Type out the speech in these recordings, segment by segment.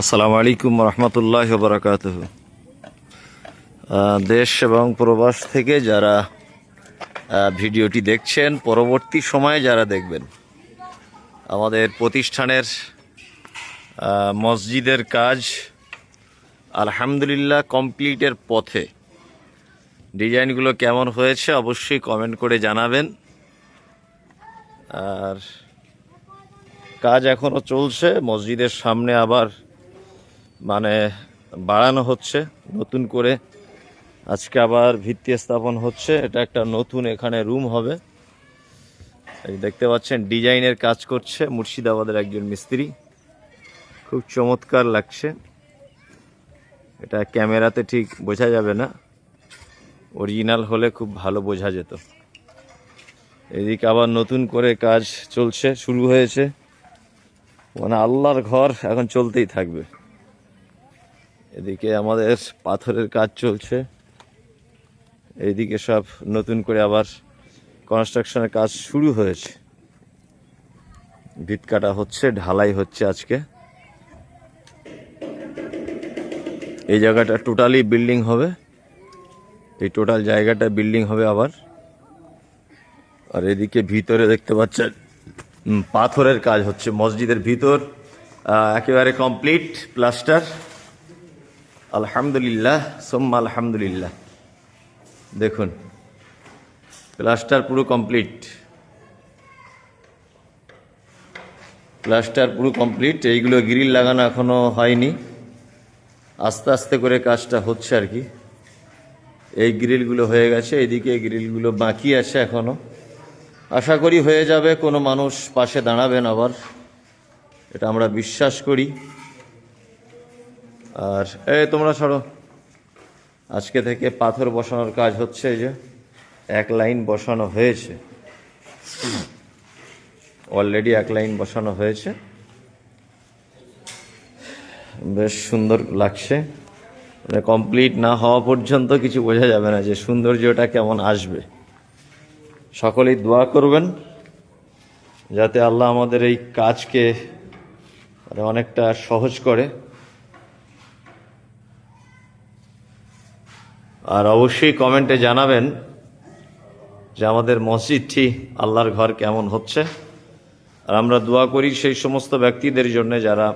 আসসালামু আলাইকুম রহমতুল্লাহ বরকাত দেশ এবং প্রবাস থেকে যারা ভিডিওটি দেখছেন, পরবর্তী সময়ে যারা দেখবেন, আমাদের প্রতিষ্ঠানের মসজিদের কাজ আলহামদুলিল্লাহ কমপ্লিটের পথে। ডিজাইনগুলো কেমন হয়েছে অবশ্যই কমেন্ট করে জানাবেন। আর কাজ এখনও চলছে, মসজিদের সামনে আবার মানে বাড়ানো হচ্ছে, নতুন করে আজকে আবার ভিত্তি স্থাপন হচ্ছে। এটা একটা নতুন এখানে রুম হবে। এই দেখতে পাচ্ছেন, ডিজাইনের কাজ করছে মুর্শিদাবাদের একজন মিস্ত্রি। খুব চমৎকার লাগছে। এটা ক্যামেরাতে ঠিক বোঝা যাবে না। অরিজিনাল হলে খুব ভালো বোঝা যেত। এদিকে আবার নতুন করে কাজ চলছে, শুরু হয়েছে। মানে আল্লাহর ঘর এখন চলতেই থাকবে। এদিকে আমাদের পাথরের কাজ চলছে। এইদিকে সব নতুন করে আবার কনস্ট্রাকশনের কাজ শুরু হয়েছে। ভিত কাটা হচ্ছে, ঢালাই হচ্ছে আজকে। এই জায়গাটা টোটালি বিল্ডিং হবে। এই টোটাল জায়গাটা বিল্ডিং হবে আবার। আর এদিকে ভিতরে দেখতে পাচ্ছেন পাথরের কাজ হচ্ছে, মসজিদের ভিতর একেবারে কমপ্লিট প্লাস্টার আলহামদুলিল্লাহ, সোম্মা আলহামদুলিল্লাহ। দেখুন, প্লাস্টার পুরো কমপ্লিট। প্লাস্টার পুরো কমপ্লিট, এইগুলো গ্রিল লাগানো এখনও হয়নি। আস্তে আস্তে করে কাজটা হচ্ছে আর কি। এই গ্রিলগুলো হয়ে গেছে, এইদিকে গ্রিলগুলো বাকি আছে এখনও। আশা করি হয়ে যাবে, কোনো মানুষ পাশে দাঁড়াবেন আবার। এটা আমরা বিশ্বাস করি। আর এ তোমরা সরো। আজকে থেকে পাথর বসানোর কাজ হচ্ছে যে, এক লাইন বসানো হয়েছে। অলরেডি এক লাইন বসানো হয়েছে। বেশ সুন্দর লাগছে। মানে কমপ্লিট না হওয়া পর্যন্ত কিছু বোঝা যাবে না যে সৌন্দর্যটা কেমন আসবে। সকলেই দোয়া করবেন, যাতে আল্লাহ আমাদের এই কাজকে মানে অনেকটা সহজ করে। আর অবশ্যই কমেন্টে জানাবেন যে আমাদের মসজিদটি আল্লাহর ঘর কেমন হচ্ছে। আর আমরা দোয়া করি সেই সমস্ত ব্যক্তিদের জন্য যারা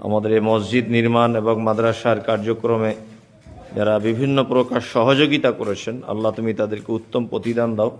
আমাদের এই মসজিদ নির্মাণ এবং মাদ্রাসার কার্যক্রমে যারা বিভিন্ন প্রকার সহযোগিতা করেছেন, আল্লাহ তুমি তাদেরকে উত্তম প্রতিদান দাও।